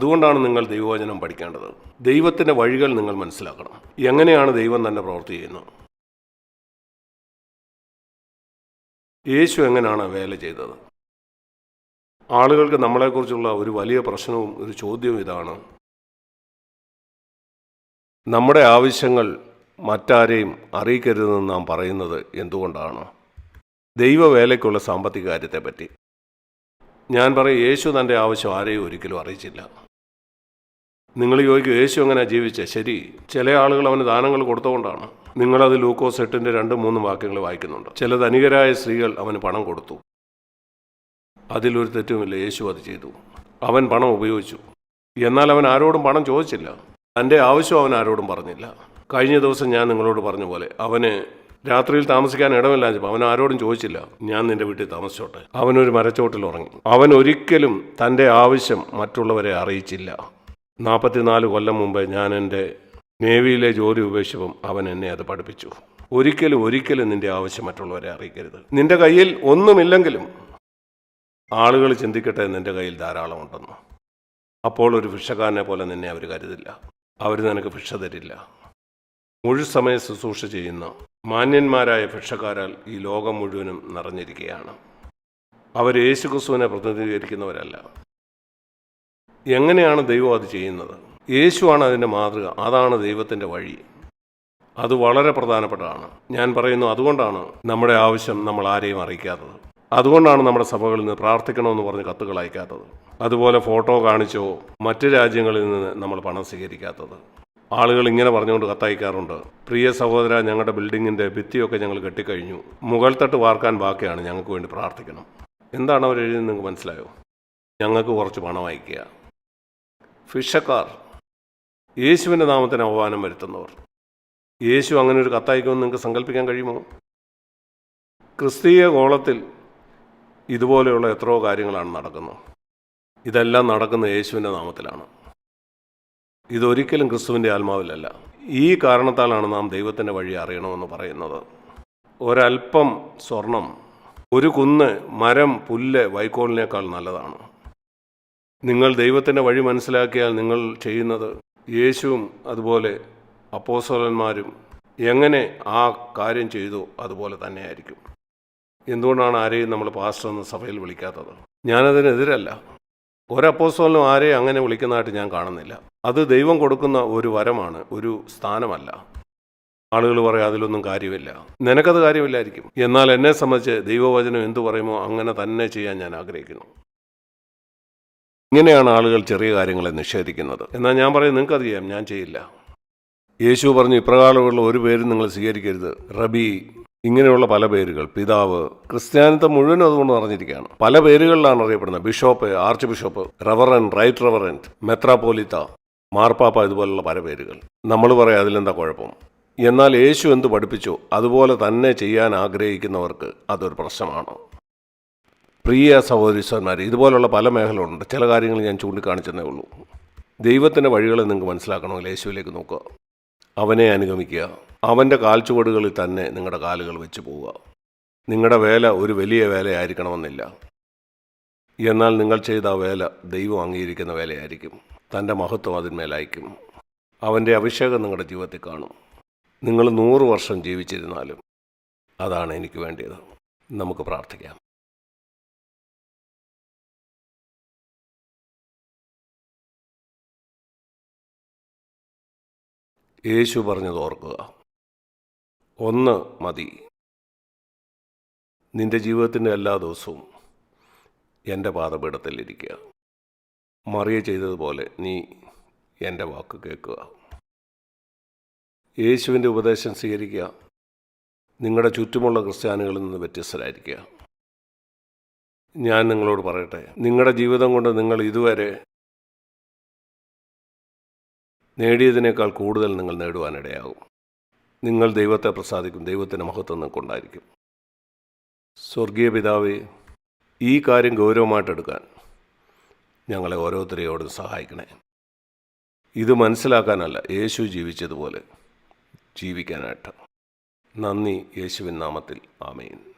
അതുകൊണ്ടാണ് നിങ്ങൾ ദൈവവചനം പഠിക്കേണ്ടത്. ദൈവത്തിന്റെ വഴികൾ നിങ്ങൾ മനസ്സിലാക്കണം. എങ്ങനെയാണ് ദൈവം തന്നെ പ്രവർത്തി ചെയ്യുന്നത്? യേശു എങ്ങനെയാണ് വേല ചെയ്തത്? ആളുകൾക്ക് നമ്മളെക്കുറിച്ചുള്ള ഒരു വലിയ പ്രശ്നവും ഒരു ചോദ്യവും ഇതാണ്. നമ്മുടെ ആവശ്യങ്ങൾ മറ്റാരെയും അറിയിക്കരുതെന്ന് നാം പറയുന്നത് എന്തുകൊണ്ടാണ്? ദൈവവേലയ്ക്കുള്ള സാമ്പത്തിക കാര്യത്തെപ്പറ്റി. ഞാൻ പറയും യേശു തന്റെ ആവശ്യം ആരെയും ഒരിക്കലും അറിയിച്ചില്ല. നിങ്ങൾ ചോദിക്കും യേശു എങ്ങനെ ജീവിച്ചേ? ശരി ചില ആളുകൾ അവന് ദാനങ്ങൾ കൊടുത്തുകൊണ്ടാണ് നിങ്ങളത് ലൂക്കോസ് എട്ടിന്റെ രണ്ട് മൂന്ന് വാക്യങ്ങൾ വായിക്കുന്നുണ്ട്. ചില ധനികരായ സ്ത്രീകൾ അവന് പണം കൊടുത്തു. അതിലൊരു തെറ്റുമില്ല യേശു അത് ചെയ്തു. അവൻ പണം ഉപയോഗിച്ചു. എന്നാൽ അവൻ ആരോടും പണം ചോദിച്ചില്ല. തന്റെ ആവശ്യം അവൻ ആരോടും പറഞ്ഞില്ല. കഴിഞ്ഞ ദിവസം ഞാൻ നിങ്ങളോട് പറഞ്ഞ പോലെ അവന് രാത്രിയിൽ താമസിക്കാൻ ഇടമില്ലാഞ്ഞപ്പോൾ അവൻ ആരോടും ചോദിച്ചില്ല. ഞാൻ നിന്റെ വീട്ടിൽ താമസിച്ചോട്ടെ. അവനൊരു മരച്ചോട്ടിൽ ഉറങ്ങി. അവൻ ഒരിക്കലും തന്റെ ആവശ്യം മറ്റുള്ളവരെ അറിയിച്ചില്ല. നാൽപ്പത്തിനാല് കൊല്ലം മുമ്പ് ഞാൻ എന്റെ നേവിയിലെ ജോലി ഉപേക്ഷിപ്പം അവൻ എന്നെ അത് പഠിപ്പിച്ചു. ഒരിക്കലും ഒരിക്കലും നിന്റെ ആവശ്യം മറ്റുള്ളവരെ അറിയിക്കരുത്. നിന്റെ കയ്യിൽ ഒന്നുമില്ലെങ്കിലും ആളുകൾ ചിന്തിക്കട്ടെ നിന്റെ കയ്യിൽ ധാരാളം ഉണ്ടെന്ന് അപ്പോൾ ഒരു ഭിക്ഷക്കാരനെ പോലെ നിന്നെ അവർ കരുതില്ല. അവർ നിനക്ക് ഭിക്ഷ തരില്ല. മുഴുസമയ ശുശ്രൂഷ ചെയ്യുന്ന മാന്യന്മാരായ ഭിക്ഷക്കാരാൽ ഈ ലോകം മുഴുവനും നിറഞ്ഞിരിക്കുകയാണ്. അവർ യേശുക്രിസ്തുവിനെ പ്രതിനിധീകരിക്കുന്നവരല്ല. എങ്ങനെയാണ് ദൈവം അത് ചെയ്യുന്നത്? യേശുവാണ് അതിന്റെ മാതൃക. അതാണ് ദൈവത്തിന്റെ വഴി. അത് വളരെ പ്രധാനപ്പെട്ടതാണ്. ഞാൻ പറയുന്നു അതുകൊണ്ടാണ് നമ്മുടെ ആവശ്യം നമ്മൾ ആരെയും അറിയിക്കാത്തത്. അതുകൊണ്ടാണ് നമ്മുടെ സഭകളിൽ നിന്ന് പ്രാർത്ഥിക്കണമെന്ന് പറഞ്ഞ് കത്തുകൾ അയക്കാത്തത്. അതുപോലെ ഫോട്ടോ കാണിച്ചോ മറ്റ് രാജ്യങ്ങളിൽ നിന്ന് നമ്മൾ പണം സ്വീകരിക്കാത്തത്. ആളുകൾ ഇങ്ങനെ പറഞ്ഞുകൊണ്ട് കത്തയക്കാറുണ്ട്. പ്രിയ സഹോദര ഞങ്ങളുടെ ബിൽഡിങ്ങിന്റെ ഭിത്തിയൊക്കെ ഞങ്ങൾ കെട്ടിക്കഴിഞ്ഞു. മുകൾ തട്ട് വാർക്കാൻ ബാക്കിയാണ്. ഞങ്ങൾക്ക് വേണ്ടി പ്രാർത്ഥിക്കണം. എന്താണ് അവർ എഴുതി നിങ്ങൾക്ക് മനസ്സിലായോ? ഞങ്ങൾക്ക് കുറച്ച് പണം അയക്കുക ഫിഷക്കാർ. യേശുവിന്റെ നാമത്തിന് അവമാനം വരുത്തുന്നവർ. യേശു അങ്ങനെ ഒരു കത്തയക്കുമെന്ന് നിങ്ങൾക്ക് സങ്കല്പിക്കാൻ കഴിയുമോ? ക്രിസ്തീയ ഗോളത്തിൽ ഇതുപോലെയുള്ള എത്രയോ കാര്യങ്ങളാണ് നടക്കുന്നത്. ഇതെല്ലാം നടക്കുന്ന യേശുവിന്റെ നാമത്തിലാണ്. ഇതൊരിക്കലും ക്രിസ്തുവിന്റെ ആത്മാവിലല്ല. ഈ കാരണത്താലാണ് നാം ദൈവത്തിന്റെ വഴി അറിയണമെന്ന് പറയുന്നത്. ഒരൽപ്പം സ്വർണം ഒരു കുന്ന് മരം പുല്ല് വൈക്കോലിനേക്കാൾ നല്ലതാണ്. നിങ്ങൾ ദൈവത്തിന്റെ വഴി മനസ്സിലാക്കിയാൽ നിങ്ങൾ ചെയ്യുന്നത് യേശുവും അതുപോലെ അപ്പോസോലന്മാരും എങ്ങനെ ആ കാര്യം ചെയ്തു അതുപോലെ തന്നെയായിരിക്കും. എന്തുകൊണ്ടാണ് ആരെയും നമ്മൾ പാസ്റ്റർ എന്ന സഭയിൽ വിളിക്കാത്തത്? ഞാനതിനെതിരല്ല. ഒരപ്പോസോലിനും ആരെയും അങ്ങനെ വിളിക്കുന്നതായിട്ട് ഞാൻ കാണുന്നില്ല. അത് ദൈവം കൊടുക്കുന്ന ഒരു വരമാണ് ഒരു സ്ഥാനമല്ല. ആളുകൾ പറയും അതിലൊന്നും കാര്യമില്ല. നിനക്കത് കാര്യമില്ലായിരിക്കും. എന്നാൽ എന്നെ സംബന്ധിച്ച് ദൈവവചനം എന്തു പറയുമോ അങ്ങനെ തന്നെ ചെയ്യാൻ ഞാൻ ആഗ്രഹിക്കുന്നു. ഇങ്ങനെയാണ് ആളുകൾ ചെറിയ കാര്യങ്ങളെ നിഷേധിക്കുന്നത്. എന്നാൽ ഞാൻ പറയും നിങ്ങൾക്കത് ചെയ്യാം ഞാൻ ചെയ്യില്ല. യേശു പറഞ്ഞു ഇപ്രകാരമുള്ള ഒരു പേരും നിങ്ങൾ സ്വീകരിക്കരുത്. റബി ഇങ്ങനെയുള്ള പല പേരുകൾ പിതാവ് ക്രിസ്ത്യാനിത്വം മുഴുവനും അതുകൊണ്ട് പറഞ്ഞിരിക്കുകയാണ് പല പേരുകളിലാണ് അറിയപ്പെടുന്നത്. Bishop archbishop reverend right reverend മെത്രാപോലിത്ത മാർപ്പാപ്പ ഇതുപോലുള്ള പല പേരുകൾ. നമ്മൾ പറയാം അതിലെന്താ കുഴപ്പം? എന്നാൽ യേശു എന്ത് പഠിപ്പിച്ചു? അതുപോലെ തന്നെ ചെയ്യാൻ ആഗ്രഹിക്കുന്നവർക്ക് അതൊരു പ്രശ്നമാണ്. പ്രിയ സഹോദരിസ്വന്മാർ ഇതുപോലുള്ള പല മേഖലകളുണ്ട്. ചില കാര്യങ്ങൾ ഞാൻ ചൂണ്ടിക്കാണിച്ചെന്നേ ഉള്ളൂ. ദൈവത്തിന്റെ വഴികളെ നിങ്ങൾക്ക് മനസ്സിലാക്കണമെങ്കിൽ യേശുവിലേക്ക് നോക്കുക. അവനെ അനുഗമിക്കുക. അവന്റെ കാൽച്ചുവടുകളിൽ തന്നെ നിങ്ങളുടെ കാലുകൾ വെച്ച് പോവുക. നിങ്ങളുടെ വേല ഒരു വലിയ വേലയായിരിക്കണമെന്നില്ല. എന്നാൽ നിങ്ങൾ ചെയ്ത ആ വേല ദൈവം അംഗീകരിക്കുന്ന വേലയായിരിക്കും. തന്റെ മഹത്വം അതിന്മേലയക്കും അവന്റെ അഭിഷേകം നിങ്ങളുടെ ജീവിതത്തിൽ കാണും. നിങ്ങൾ നൂറ് വർഷം ജീവിച്ചിരുന്നാലും അതാണ് എനിക്ക് വേണ്ടിയത്. നമുക്ക് പ്രാർത്ഥിക്കാം. യേശു പറഞ്ഞത് ഓർക്കുക. ഒന്ന് മതി. നിന്റെ ജീവിതത്തിന്റെ എല്ലാ ദിവസവും എന്റെ പാതപീഠത്തിലിരിക്കുക മറിയ ചെയ്തതുപോലെ നീ എന്റെ വാക്ക് കേൾക്കുക. യേശുവിന്റെ ഉപദേശം സ്വീകരിക്കുക. നിങ്ങളുടെ ചുറ്റുമുള്ള ക്രിസ്ത്യാനികളിൽ നിന്ന് വ്യത്യസ്തരായിരിക്കുക. ഞാൻ നിങ്ങളോട് പറയട്ടെ. നിങ്ങളുടെ ജീവിതം കൊണ്ട് നിങ്ങൾ ഇതുവരെ നേടിയതിനേക്കാൾ കൂടുതൽ നിങ്ങൾ നേടുവാനിടയാകും. നിങ്ങൾ ദൈവത്തെ പ്രസാദിക്കും ദൈവത്തിന്റെ മഹത്വം നിങ്ങൾക്കുണ്ടായിരിക്കും. സ്വർഗീയ പിതാവേ ഈ കാര്യം ഗൗരവമായിട്ടെടുക്കാൻ ഞങ്ങളെ ഓരോരുത്തരെയോടും സഹായിക്കണേ. ഇത് മനസ്സിലാക്കാനല്ല യേശു ജീവിച്ചതുപോലെ ജീവിക്കാനായിട്ട്. നന്ദി യേശുവിൻ നാമത്തിൽ. ആമേൻ.